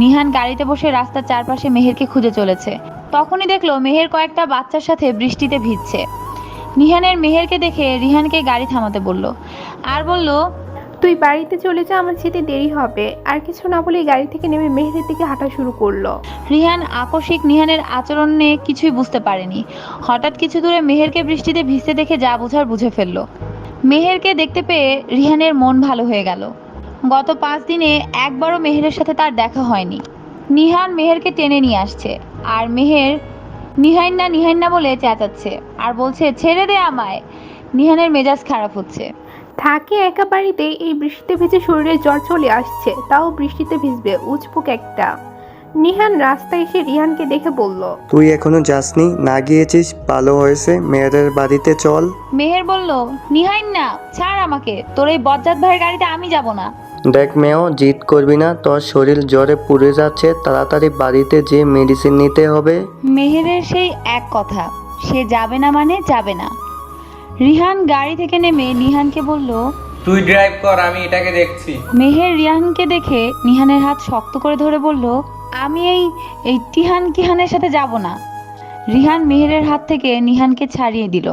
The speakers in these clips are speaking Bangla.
নিহান গাড়িতে বসে রাস্তার চারপাশে মেহেরকে খুঁজে চলেছে। তখনই দেখল মেহের কয়েকটা বাচ্চার সাথে বৃষ্টিতে ভিজছে। নিহানের মেহেরকে দেখে রিহানকে গাড়ি থামাতে বলল আর বলল তুই বাড়িতে চলে যা আমার যেতে দেরি হবে। আর কিছু না বলেই গাড়ি থেকে নেমে মেহেরের দিকে হাঁটা শুরু করল। রিহান আকস্মিক নিহানের আচরণে কিছুই বুঝতে পারেনি। হঠাৎ কিছু দূরে মেহেরকে বৃষ্টিতে ভিজতে দেখে যা বোঝার বুঝে ফেলল। মেহেরকে দেখতে পেয়ে রিহানের মন ভালো হয়ে গেল। গত পাঁচ দিনে একবারও মেহেরের সাথে তার দেখা হয়নি। নিহান মেহেরকে টেনে নিয়ে আসছে আর মেহের নিহাইন না নিহাইন না বলে চেঁচাচ্ছে আর বলছে ছেড়ে দে আমায়। নিহানের মেজাজ খারাপ হচ্ছে। থাকে একা বাড়িতে এই বৃষ্টিতে ভিজে শরীরে জ্বর চলে আসছে তাও বৃষ্টিতে ভিজবে উজপুক একটা। নিহান রাস্তায় এসে রিহানকে দেখে বলল তুই এখনও যাসনি? না গিয়েছিস? ভালো হয়েছে? মেয়েদের বাড়িতে চল। মেহের বলল নিহাইন না ছাড় আমাকে। তোর এই বজ্জাত ভাইয়ের গাড়িতে আমি যাব না। দেখ মেয়েও জিদ করবি না তোর শরীর জ্বরে পুড়ে যাচ্ছে তাড়াতাড়ি বাড়িতে যে মেডিসিন নিতে হবে। মেহেরের সেই এক কথা সে যাবে না মানে যাবে না। রিহান গাড়ি থেকে নেমে নিহানকে বলল তুই ড্রাইভ কর আমি এটাকে দেখছি। মেহের রিহানকে দেখে নিহানের হাত শক্ত করে ধরে বলল আমি এই এই টিহান কিহানের সাথে যাব না। রিহান মেহেরের হাত থেকে নিহানকে ছাড়িয়ে দিল।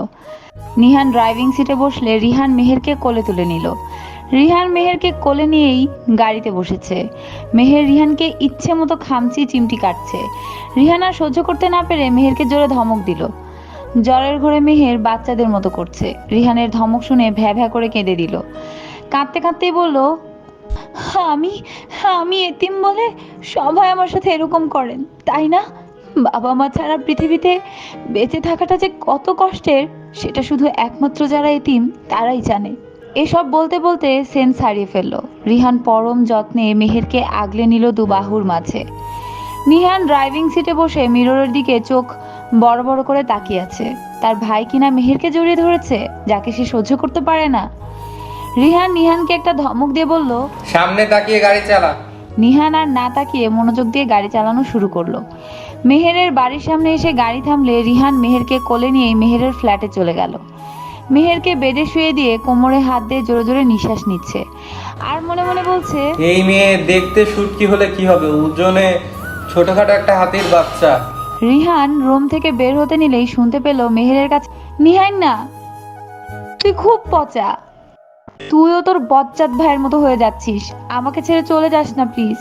নিহান ড্রাইভিং সিটে বসলে রিহান মেহেরকে কোলে তুলে নিল। রিহান মেহেরকে কোলে নিয়েই গাড়িতে বসেছে। মেহের রিহানকে ইচ্ছে মতো খামচি চিমটি কাটছে। রিহান আর সহ্য করতে না পেরে মেহেরকে জোরে ধমক দিল। জ্বরের ঘরে মেহের বাচ্চাদের মতো করছে। রিহানের ধমক শুনে ভ্যা ভ্যা করে কেঁদে দিল। কাঁদতে কাঁদতেই বলল, আমি আমি এতিম বলে সবাই আমার সাথে এরকম করেন, তাই না? বাবা মা ছাড়া পৃথিবীতে বেঁচে থাকাটা যে কত কষ্টের, সেটা শুধু একমাত্র যারা এতিম, তারাই জানে। এসব বলতে বলতে সেন্স হারিয়ে ফেলল। রিহান পরম যত্নে মেহেরকে আগলে নিল দুবাহুর মাঝে। নিহান ড্রাইভিং সিটে বসে মিররের দিকে চোখ বড় বড় করে তাকিয়ে আছে। তার ভাই কিনা মেহেরকে জড়িয়ে ধরেছে যাকে সে সহ্য করতে পারে না। রিহান নিহানকে একটা ধমক দিয়ে বলল সামনে তাকিয়ে গাড়ি চালা। নিহান আর না তাকিয়ে মনোযোগ দিয়ে গাড়ি চালানো শুরু করল। মেহেরের বাড়ির সামনে এসে গাড়ি থামলে রিহান মেহেরকে কোলে নিয়ে মেহেরের ফ্ল্যাটে চলে গেল। মেহেরকে বেডে শুয়ে দিয়ে কোমরে হাত দিয়ে জোরে জোরে নিঃশ্বাস নিচ্ছে। আর মনে মনে বলছে এই মেয়ে দেখতে সুটকি হলে কি হবে? ওজনে ছোটখাটো একটা হাতির বাচ্চা। রিহান রুম থেকে বের হতে নিলেই শুনতে পেল মেহেরের কাছে নিহান না তুই খুব পচা। তুইও তোর বচ্চাত ভাইয়ের মতো হয়ে যাচ্ছিস। আমাকে ছেড়ে চলে যাস না প্লিজ।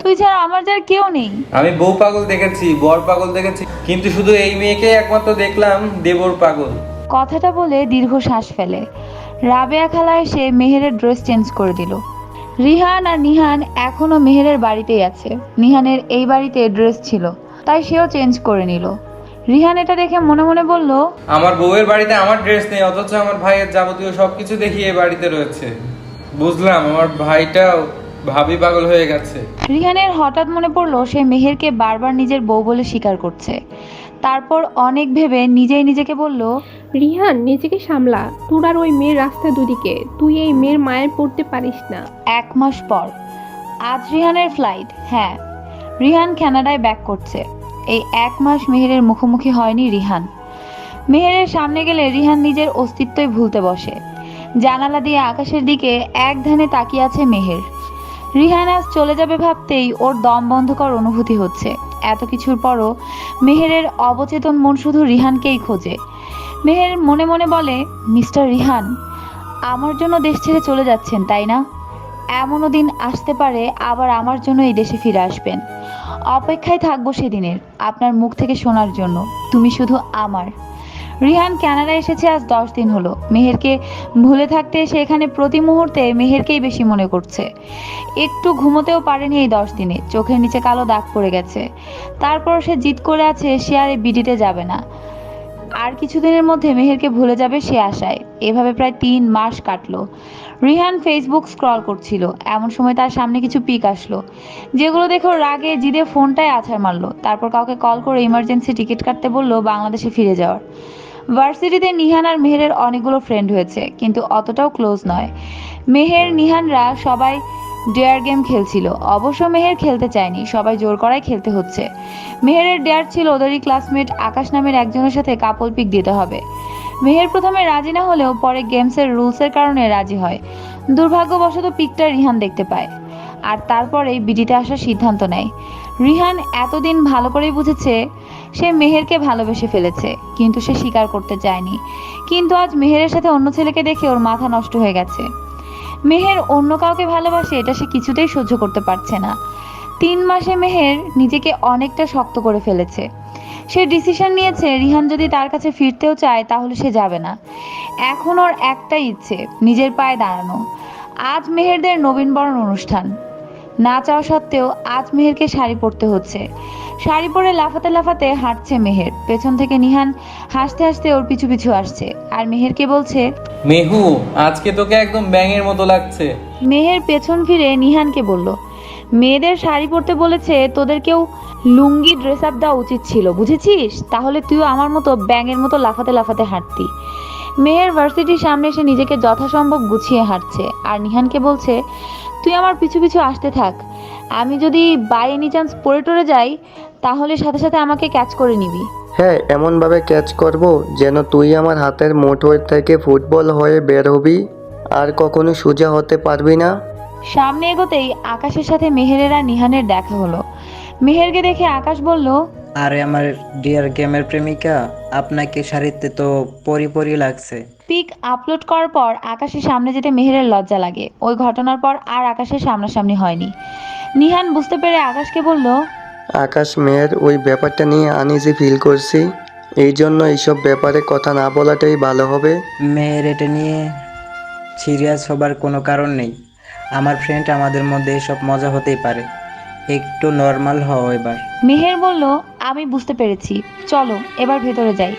তুই ছাড়া আমার যার কেউ নেই। আমি বউ পাগল দেখেছি বর পাগল দেখেছি কিন্তু শুধু এই মেয়েকে একমাত্র দেখলাম দেবর পাগল। কথাটা বলে দীর্ঘ শ্বাস ফেলে। রাবেয়া খালা এসে মেহেরের ড্রেস চেঞ্জ করে দিল। রিহান আর নিহান এখনও মেহেরের বাড়িতেই আছে। নিহানের এই বাড়িতে ড্রেস ছিল তাই সেও চেঞ্জ করে নিল। রিহান এটা দেখে মনে মনে বলল আমার বউয়ের বাড়িতে আমার ড্রেস নেই অথচ আমার ভাইয়ের যাবতীয় সবকিছু দেখিয়ে এই বাড়িতে রয়েছে। বুঝলাম আমার ভাইটাও ভাবি পাগল হয়ে গেছে। রিহানের হঠাৎ মনে পড়ল সে মেহেরকে বারবার নিজের বউ বলে স্বীকার করছে। তারপর অনেক ভেবে নিজেই নিজেকে বলল রিহান নিজেকে সামলা। তোর আর ওই মেয়ের রাস্তা দুদিকে। তুই এই মেয়ের মায়ের পড়তে পারিস না। এক মাস পর। আজ রিহানের ফ্লাইট হ্যাঁ। রিহান কানাডায় ব্যাক করছে। এই এক মাস মেহেরের মুখোমুখি হয়নি রিহান। মেহেরের সামনে গেলে রিহান নিজের অস্তিত্বই ভুলতে বসে। জানালা দিয়ে আকাশের দিকে এক ধ্যানে তাকিয়ে আছে মেহের। রিহান আজ চলে যাবে ভাবতেই ওর দম বন্ধকর অনুভূতি হচ্ছে। এত কিছুর পরও মেহেরের অবচেতন মন শুধু রিহানকেই খোঁজে। মেহের মনে মনে বলে, মিস্টার রিহান, আমার জন্য দেশ ছেড়ে চলে যাচ্ছেন, তাই না? এমনও দিন আসতে পারে, আবার আমার জন্য এই দেশে ফিরে আসবেন। অপেক্ষায় থাকব সেদিনের, আপনার মুখ থেকে শোনার জন্য। তুমি শুধু আমার। রিহান কানাডা এসেছে, আজ দশ দিন হলো। মেহেরকে ভুলে থাকতে এসে এখানে প্রতি মুহূর্তে মেহেরকেই বেশি মনে করছে। একটু ঘুমোতেও পারেনি এই দশ দিনে। চোখের নিচে কালো দাগ পড়ে গেছে। তারপর সে জিদ করে আছে, সে আর বিডিতে যাবে না। আর কিছুদিনের মধ্যে মেহেরকে ভুলে যাবে সে আশায়। এভাবে প্রায় তিন মাস কাটলো। রিহান ফেসবুক স্ক্রল করছিল। এমন সময় তার সামনে কিছু পিক আসলো। যেগুলো দেখে ওর রাগে, জিদে ফোনটায় আছাড় মারলো। তারপর কাউকে কল করে ইমার্জেন্সি টিকিট কাটতে বলল বাংলাদেশে ফিরে যাওয়ার। ভার্সিটিতে নিহান আর মেহেরের অনেকগুলো ফ্রেন্ড হয়েছে, কিন্তু অতটাও ক্লোজ নয়। মেহের, নিহানরা সবাই ডেয়ার গেম খেলছিল। অবশ্য মেহের খেলতে চায়নি, সবাই জোর করায় খেলতে হচ্ছে। মেহেরের ডেয়ার ছিল ওদেরই ক্লাসমেট আকাশ নামের একজনের সাথে কাপল পিক দিতে হবে। মেহের প্রথমে রাজি না হলেও পরে গেমসের রুলসের কারণে রাজি হয়। দুর্ভাগ্যবশত পিকটা রিহান দেখতে পায়। আর তারপরেই বিডিতে আসার সিদ্ধান্ত নেয়। রিহান এতদিন ভালো করেই বুঝেছে সে মেহেরকে ভালোবেসে ফেলেছে, কিন্তু সে স্বীকার করতে চায়নি। কিন্তু আজ মেহেরের সাথে অন্য ছেলেকে দেখে ওর মাথা নষ্ট হয়ে গেছে। মেহের অন্য কাউকে ভালোবাসে, এটা সে কিছুতেই সহ্য করতে পারছে না। তিন মাসে মেহের নিজেকে অনেকটা শক্ত করে ফেলেছে। সে ডিসিশন নিয়েছে, রিহান যদি তার কাছে ফিরতেও চায়, তাহলে সে যাবে না। এখন ওর একটাই ইচ্ছে, নিজের পায়ে দাঁড়ানো। আজ মেহেরদের নবীনবরণ অনুষ্ঠান। না চাওয়া সত্ত্বেও আজ মেহেরকে শাড়ি পরতে হচ্ছে। শাড়ি পরে লাফাতে লাফাতে হাঁটছে মেহের। পেছন থেকে নিহান হাসতে হাসতে ওর পিছু পিছু আসছে। আর মেহেরকে বলছে মেহু আজকে তোকে একদম ব্যাঙের মতো লাগছে। মেহের পেছন ফিরে নিহানকে বলল মেয়েদের শাড়ি পরতে বলেছে তোদেরকেও লুঙ্গি ড্রেস আপ দেওয়া উচিত ছিল বুঝেছিস? তাহলে তুইও আমার মতো ব্যাঙের মতো লাফাতে লাফাতে হাঁটতি। মেহের ভার্সিটির সামনে এসে নিজেকে যথাসম্ভব গুছিয়ে হাঁটছে। আর নিহানকে বলছে তুই আমার পিছু পিছু আসতে থাক। আমি যদি বাই এনি চান্স পড়ে টরে যাই তাহলে সাথে সাথে আমাকে ক্যাচ করে নিবি। হ্যাঁ এমনভাবে ক্যাচ করব যেন তুই আমার হাতের মুঠোর থেকে ফুটবল হয়ে বের হবি। আর কখনো সোজা হতে পারবি না। সামনে এগোতেই আকাশের সাথে মেহেরের আর নিহানের দেখা হলো। মেহেরকে দেখে আকাশ বলল আরে আমার ডিয়ার গেমের প্রেমিকা আপনাকে শাড়িতে তো পরি পরি লাগছে। পিক আপলোড করার পর আকাশের সামনে যেতে মেহেরের লজ্জা লাগে। ওই ঘটনার পর আর আকাশের সামনাসামনি হয়নি। নিহান বুঝতে পেরে আকাশকে বলল আকাশ মেয়ের ওই ব্যাপারটা নিয়ে আনইজি ফিল করছি এই জন্য এইসব ব্যাপারে কথা না বলাটাই ভালো হবে। মেয়ের এটা নিয়ে সিরিয়াস হবার কোনো কারণ নেই। আমার ফ্রেন্ড আমাদের মধ্যে এসব মজা হতেই পারে। একটু নর্মাল হও এবার। মেহের বলল আমি বুঝতে পেরেছি। চলো এবার ভেতরে যাই।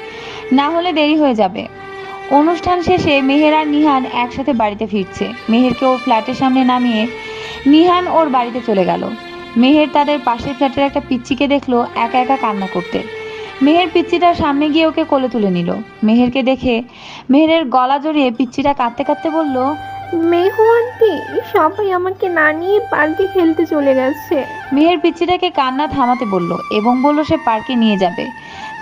না হলে দেরি হয়ে যাবে। অনুষ্ঠান শেষে মেহের আর নিহান একসাথে বাড়িতে ফিরছে। মেহেরকে ওর ফ্ল্যাটের সামনে নামিয়ে নিহান ওর বাড়িতে চলে গেল। মেহের তাদের পাশের ফ্ল্যাটের একটা পিচ্চিকে দেখল একা একা কান্না করতে। মেহের পিচ্চিটার সামনে গিয়ে ওকে কোলে তুলে নিল। মেহেরকে দেখে মেহেরের গলা জড়িয়ে পিচ্চিটা কাঁদতে কাঁদতে বলল মেহু আন্টি সবাই আমাকে না নিয়ে পার্কে খেলতে চলে গেছে। মেহের পিচ্চিটাকে কান্না থামাতে বলল এবং বলল সে পার্কে নিয়ে যাবে।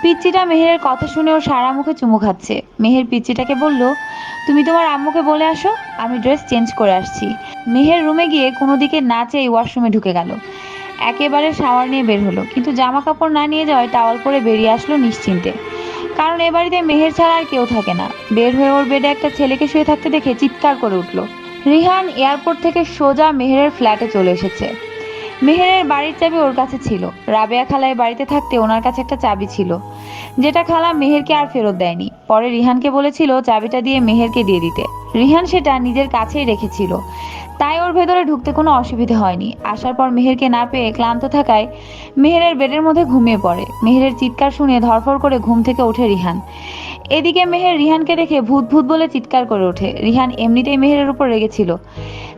পিচ্চিটা মেহেরের কথা শুনে ওর সারা মুখে চুমু খাচ্ছে। মেহের পিচ্চিটাকে বলল, তুমি তোমার আম্মুকে বলে আসো, আমি ড্রেস চেঞ্জ করে আসছি। মেহের রুমে গিয়ে কোনো দিকে না চেয়ে ওয়াশরুমে ঢুকে গেল। একেবারে শাওয়ার নিয়ে বের হলো, কিন্তু জামা কাপড় না নিয়ে যাওয়ায় টাওয়াল পরে বেরিয়ে আসলো নিশ্চিন্তে। কারণ এ বাড়িতে মেহের ছাড়া আর কেউ থাকে না। বের হয়ে ওর বেডে একটা ছেলেকে শুয়ে থাকতে দেখে চিৎকার করে উঠল। রিহান এয়ারপোর্ট থেকে সোজা মেহেরের ফ্ল্যাটে চলে এসেছে। মেহেরের বাড়ির চাবি ওর কাছে ছিল। রাবেয়া খালায় বাড়িতে থাকতে ওনার কাছে একটা চাবি ছিল। যেটা খালা মেহেরকে আর ফেরত দেয়নি। পরে রিহানকে বলেছিল চাবিটা দিয়ে মেহেরকে দিয়ে দিতে। রিহান সেটা নিজের কাছেই রেখেছিল। তাই ওর ভেতরে ঢুকতে কোনো অসুবিধে হয়নি। আসার পর মেহেরকে না পেয়ে ক্লান্ত থাকায় মেহেরের বেডের মধ্যে ঘুমিয়ে পড়ে। মেহেরের চিৎকার শুনে ধরফর করে ঘুম থেকে ওঠে রিহান। এদিকে মেহের রিহানকে দেখে ভূত ভূত বলে চিৎকার করে ওঠে। রিহান এমনিতেই মেহেরের উপর রেগেছিল।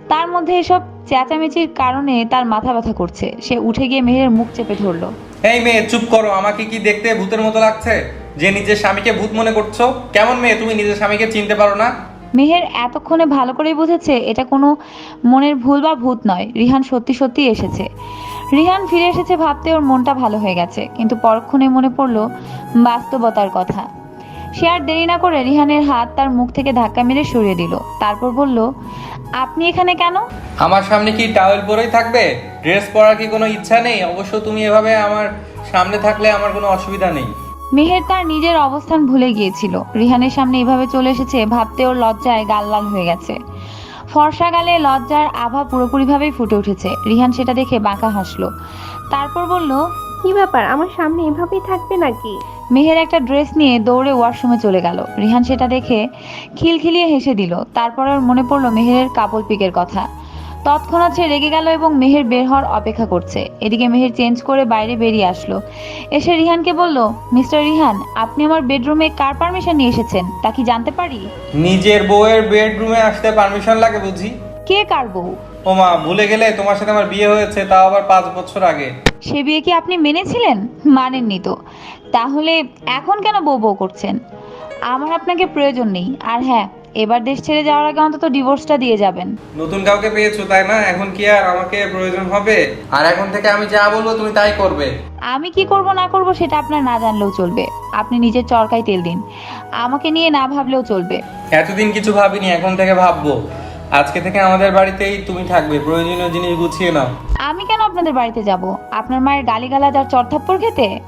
তার মধ্যে এসব চেঁচামেচির কারণে তার মাথা ব্যথা করছে। সে উঠে গিয়ে মেহেরের মুখ চেপে ধরলো। এই মেয়ে চুপ করো আমাকে কি দেখতে ভূতের মতো লাগছে? যে নিজের স্বামীকে ভূত মনে করছ? কেমন মেয়ে তুমি নিজের স্বামীকে চিনতে পারো না? মেহের এতক্ষণে ভালো করেই বুঝেছে এটা কোনো মনের ভুল বা ভূত নয়। রিহান সত্যি সত্যি এসেছে। রিহান ফিরে এসেছে ভাবতে ওর মনটা ভালো হয়ে গেছে কিন্তু পরক্ষণে মনে পড়ল বাস্তবতার কথা। সে আর দেরি না করে রিহানের হাত তার মুখ থেকে ধাক্কা মেরে সরিয়ে দিল। তারপর বলল আপনি এখানে কেন? আমার সামনে কি টাওয়েল পরেই থাকবে? ড্রেস পরার কি কোনো ইচ্ছা নেই? অবশ্য তুমি এভাবে আমার সামনে থাকলে আমার কোনো অসুবিধা নেই। মেহের তার নিজের অবস্থান ভুলে গিয়েছিল। রিহানের সামনে এভাবে চলে এসেছে ভাবতে ওর লজ্জায় গাল লাল হয়ে গেছে। ফর্সা গালে লজ্জার আভা পুরোপুরিভাবেই ফুটে উঠেছে। রিহান সেটা দেখে বাঁকা হাসলো। তারপর বলল কি ব্যাপার? আমার সামনে এভাবেই থাকবে নাকি? মেহের একটা ড্রেস নিয়ে দৌড়ে ওয়াশরুমে চলে গেল। রিহান সেটা দেখে খিলখিলিয়ে হেসে দিল। তারপর আর মনে পড়ল মেহেরের কাপল পিকের কথা। তৎক্ষণাৎ সে রেগে গেল এবং মেহের বের হওয়ার অপেক্ষা করছে। এদিকে মেহের চেঞ্জ করে বাইরে বেরিয়ে আসলো। এসে রিহানকে বলল মিস্টার রিহান আপনি আমার বেডরুমে কার পারমিশন নিয়ে এসেছেন? তা কি জানতে পারি? নিজের বউয়ের বেডরুমে আসতে পারমিশন লাগে বুঝি? কে কার বউ? ও মা ভুলে গেলে তোমার সাথে আমার বিয়ে হয়েছে তাও আবার পাঁচ বছর আগে। সে বিয়ে কি আপনি মেনেছিলেন? মানেননি তো। তাহলে এখন কেন বউ বউ করছেন? আমার আপনাকে প্রয়োজন নেই। আর হ্যাঁ এবার দেশ ছেড়ে যাওয়ার আগে অন্তত ডিভোর্সটা দিয়ে যাবেন। নতুন কাউকে পেয়েছ তাই না? এখন কি আর আমাকে প্রয়োজন হবে? আর এখন থেকে আমি যা বলব তুমি তাই করবে। আমি কি করব না করব সেটা আপনার না জানলেও চলবে। আপনি নিজের চরকায় তেল দিন। আমাকে নিয়ে না ভাবলেও চলবে। এতদিন কিছু ভাবিনি এখন থেকে ভাববো। আজকে থেকে আমাদের বাড়িতেই তুমি থাকবে। প্রয়োজনীয় জিনিস গুছিয়ে নাও। আমি কেন আপনাদের বাড়িতে যাব? আপনার মায়ের গালিগালাজ আর চড়থাপ্পড় খেতে?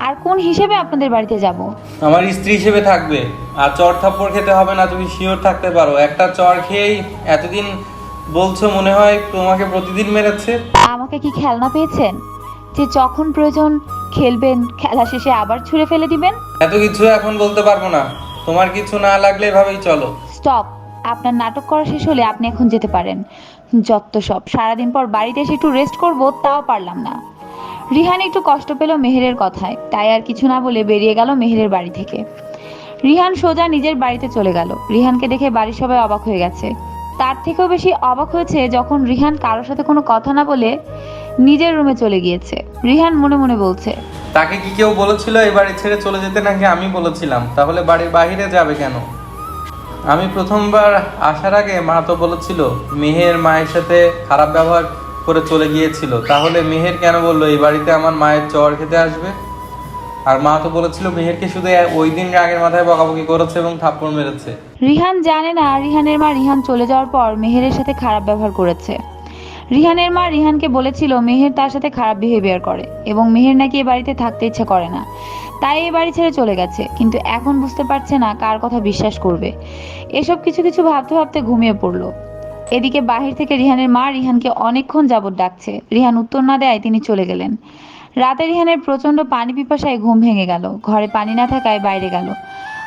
আর কোন হিসেবে আপনাদের বাড়িতে যাব? আমার স্ত্রী হিসেবে থাকবে। আর চর থাপ্পড় খেতে হবে না তুমি শিওর থাকতে পারো। একটা চর খেয়েই এতদিন বলছো মনে হয় তোমাকে প্রতিদিন মেরেছে। আমাকে কি খেলনা পেয়েছেন? যে যখন প্রয়োজন খেলবেন খেলা শেষে আবার ছুঁড়ে ফেলে দিবেন? এত কিছু এখন বলতে পারব না। তোমার কিছু না লাগলে এভাবেই চলো। স্টপ। আপনার নাটক করা শেষ হলে আপনি এখন যেতে পারেন। যত সব, সারাদিন পর বাড়িতে এসে একটু রেস্ট করব, তাও পারলাম না। রিহান একটু কষ্ট পেল মেহেরের কথায়, তাই আর কিছু না বলে বেরিয়ে গেল মেহেরের বাড়ি থেকে। রিহান সোজা নিজের বাড়িতে চলে গেল। রিহানকে দেখে বাড়ির সবাই অবাক হয়ে গেছে। তার থেকেও বেশি অবাক হয়েছে যখন রিহান কারোর সাথে কোনো কথা না বলে নিজের রুমে চলে গিয়েছে। রিহান মনে মনে বলছে, তাকে কি কেউ বলেছিল এই বাড়ি ছেড়ে চলে যেতে? নাকি আমি বলেছিলাম। তাহলে বাড়ির বাইরে যাবে কেন? আমি প্রথমবার আসার আগে মা তো বলেছিল, মেহের মায়ের সাথে খারাপ ব্যবহার করে চলে গিয়েছিল। তাহলে মেহের কেন বলল, এই বাড়িতে আমার মায়ের চর খেতে আসবে? আর মা তো বলেছিল, মেহেরকে শুধু ওই দিন রাগের মাথায় বকাবকি করেছে এবং থাপ্পড় মেরেছে। রিহান জানে না, রিহানের মা রিহান চলে যাওয়ার পর মেহেরের সাথে খারাপ ব্যবহার করেছে। রিহানের মা রিহানকে বলেছিল, মেহের তার সাথে খারাপ বিহেভিয়ার করে এবং মেহের নাকি এ বাড়িতে থাকতে ইচ্ছে করে না। তাই এই বাড়ি ছেড়ে চলে গেছে, কিন্তু এখন বুঝতে পারছে না কার কথা বিশ্বাস করবে। এসব কিছু কিছু ভাবতে ভাবতে ঘুমিয়ে পড়ল। এদিকে বাহির থেকে রিহানের মা রিহানকে অনেকক্ষণ যাবৎ ডাকছে। রিহান উত্তর না দেয় তিনি চলে গেলেন। রাতে রিহানের প্রচণ্ড পানি পিপাসায় ঘুম ভেঙে গেল। ঘরে পানি না থাকায় বাইরে গেল।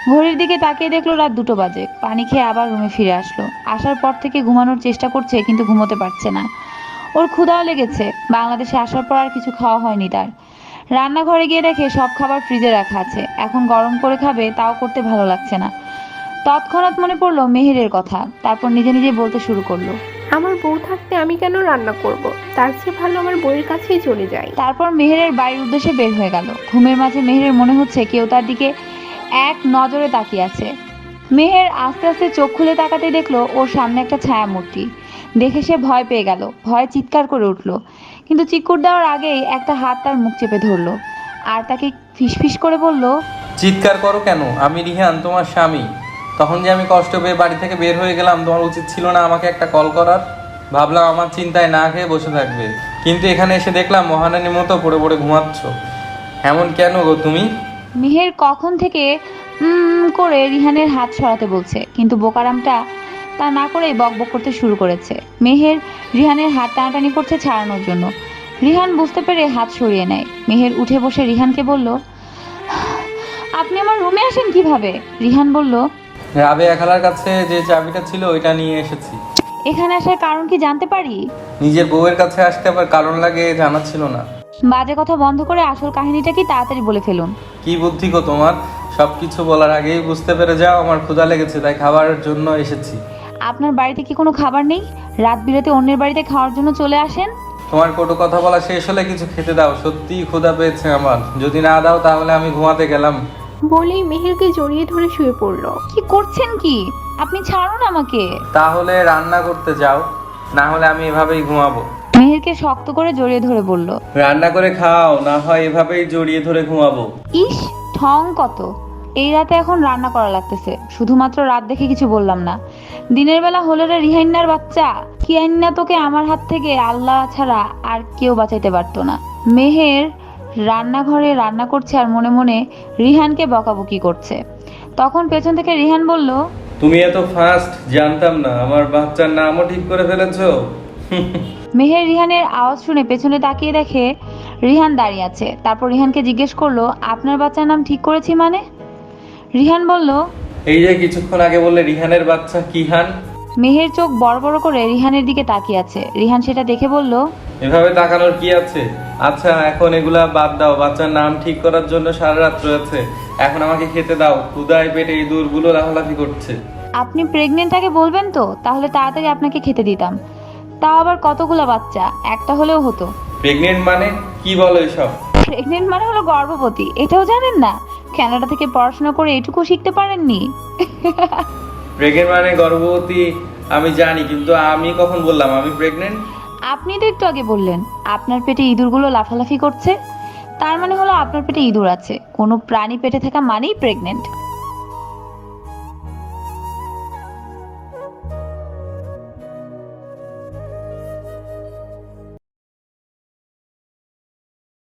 ঘড়ির দিকে তাকিয়ে দেখল রাত দুটো বাজে। পানি খেয়ে আবার রুমে ফিরে আসলো। আসার পর থেকে ঘুমানোর চেষ্টা করছে, কিন্তু ঘুমোতে পারছে না। ওর ক্ষুধাও লেগেছে। বাংলাদেশে আসার পর আর কিছু খাওয়া হয়নি তার। রান্নাঘরে গিয়ে দেখে সব খাবার ফ্রিজে রাখা আছে। এখন গরম করে খাবে তাও করতে ভালো লাগছে না। তৎক্ষণাৎ মনে পড়ল মেহেরের কথা। তারপর নিজে নিজে বলতে শুরু করল। আমার বউ থাকতে আমি কেন রান্না করব? তার চেয়ে ভালো আমার বউয়ের কাছেই চলে যাই। তারপর মেহেরের বাড়ির উদ্দেশ্যে বের হয়ে গেল। ঘুমের মাঝে মেহেরের মনে হচ্ছে কেউ তার দিকে এক নজরে তাকিয়ে আছে। মেহের আস্তে আস্তে চোখ খুলে তাকাতে দেখল ওর সামনে একটা ছায়া মূর্তি দেখে সে ভয় পেয়ে গেল ভয় চিৎকার করে উঠল। কিন্তু চিৎকুর দেওয়ার আগেই একটা হাত তার মুখ চেপে ধরলো। আর তাকে ফিসফিস করে বলল চিৎকার করো কেন? আমি রিহান তোমার স্বামী। তখন যে আমি কষ্ট পেয়ে বাড়ি থেকে বের হয়ে গেলাম তোমার উচিত ছিল না আমাকে একটা কল করার। ভাবলাম আমার চিন্তায় না খেয়ে বসে থাকবে। কিন্তু এখানে এসে দেখলাম মহারানীর মতো পড়ে পড়ে ঘুমাচ্ছ। এমন কেন গো তুমি? মেহের কখন থেকে উম করে রিহানের হাত সরাতে বলছে কিন্তু বোকারামটা তা না করেই বকবক করতে শুরু করেছে। মেহের রিহানের হাত টানাটানি করছে ছাড়ানোর জন্য। রিহান বুঝতে পেরে হাত সরিয়ে নেয়। মেহের উঠে বসে রিহানকে বলল আপনি আমার রুমে আসেন কীভাবে? রিহান বলল রাবেয়া খালার কাছে যে চাবিটা ছিল ওইটা নিয়ে এসেছি। এখানে আসার কারণ কি জানতে পারি? নিজের বউয়ের কাছে আসতে আবার কারণ লাগে জানা ছিল না। বাজে কথা বন্ধ করে আসল কাহিনীটা কি তাড়াতাড়ি বলে ফেলুন। কি বুদ্ধি গো তোমার? সবকিছু বলার আগেই বুঝতে পেরে যাও আমার ক্ষুধা লেগেছে তাই খাবারের জন্য এসেছি। আপনার বাড়িতে কি কোনো খাবার নেই? রাত বিরতে অন্যের বাড়িতে খাওয়ার জন্য চলে আসেন? তোমার কটু কথা বলা শেষ হলে কিছু খেতে দাও সত্যি ক্ষুধা পেয়েছে আমার। যদি না দাও তাহলে আমি ঘুমাতে গেলাম। বলেই মেহেরকে জড়িয়ে ধরে শুয়ে পড়ল। কি করছেন কি? আপনি ছাড়ুন আমাকে। তাহলে রান্না করতে যাও না হলে আমি এভাবেই ঘুমাবো। মেহেরকে শক্ত করে জড়িয়ে ধরে বলল রান্না করে খাও না হয় এভাবেই জড়িয়ে ধরে ঘুমাবো। ইস ঠং কত। এই রাতে এখন রান্না করা লাগতেছে। শুধুমাত্র রাত দেখে কিছু বললাম না। দিনের বেলা হলে রে রিহাইন্নার বাচ্চা। কি আইন্না তোকে আমার হাত থেকে আল্লাহ ছাড়া আর কেউ বাঁচাইতে পারতো না। মেহের রান্নাঘরে রান্না করছে আর মনে মনে রিহানকে বকাবকি করছে। তখন পেছন থেকে রিহান বলল তুমি এত ফাস্ট জানতাম না। আমার বাচ্চার নামও ঠিক করে ফেলেছো। মেহের রিহানের আওয়াজ শুনে পেছনে তাকিয়ে দেখে রিহান দাঁড়িয়ে আছে। তারপর রিহানকে জিজ্ঞেস করল আপনার বাচ্চার নাম ঠিক করেছি মানে? রিহান বলল এই যে কিছুক্ষণ আগে বললে রিহানের বাচ্চা কিহান মেহের চোখ বড় বড় করে রিহানের দিকে তাকিয়ে আছে। রিহান সেটা দেখে বলল এভাবে তাকানোর কি আছে? আচ্ছা এখন এগুলা বাদ দাও বাচ্চার নাম ঠিক করার জন্য সারা রাত রয়েছে। এখন আমাকে খেতে দাও ক্ষুদায় পেটে ইঁদুরগুলো লাফালাফি করছে। আপনি প্রেগনেন্ট আগে বলবেন তো? তাহলে তাড়াতাড়ি আপনাকে খেতে দিতাম। তাও আবার কতগুলো বাচ্চা? একটা হলেও হতো। প্রেগনেন্ট মানে? কি বলো এসব? প্রেগনেন্ট মানে হলো গর্ভবতী। এটাও জানেন না? কানাডা থেকে পড়াশোনা করে এটুকু শিখতে পারেননি? প্রেগনেন্ট মানে গর্ভবতী আমি জানি কিন্তু আমি কখন বললাম? আমি প্রেগনেন্ট আপনি তো একটু আগে বললেন আপনার পেটে ইঁদুরগুলো লাফালাফি করছে। তার মানে হলো আপনার পেটে ইঁদুর আছে। কোনো প্রাণী পেটে থাকা মানেই প্রেগনেন্ট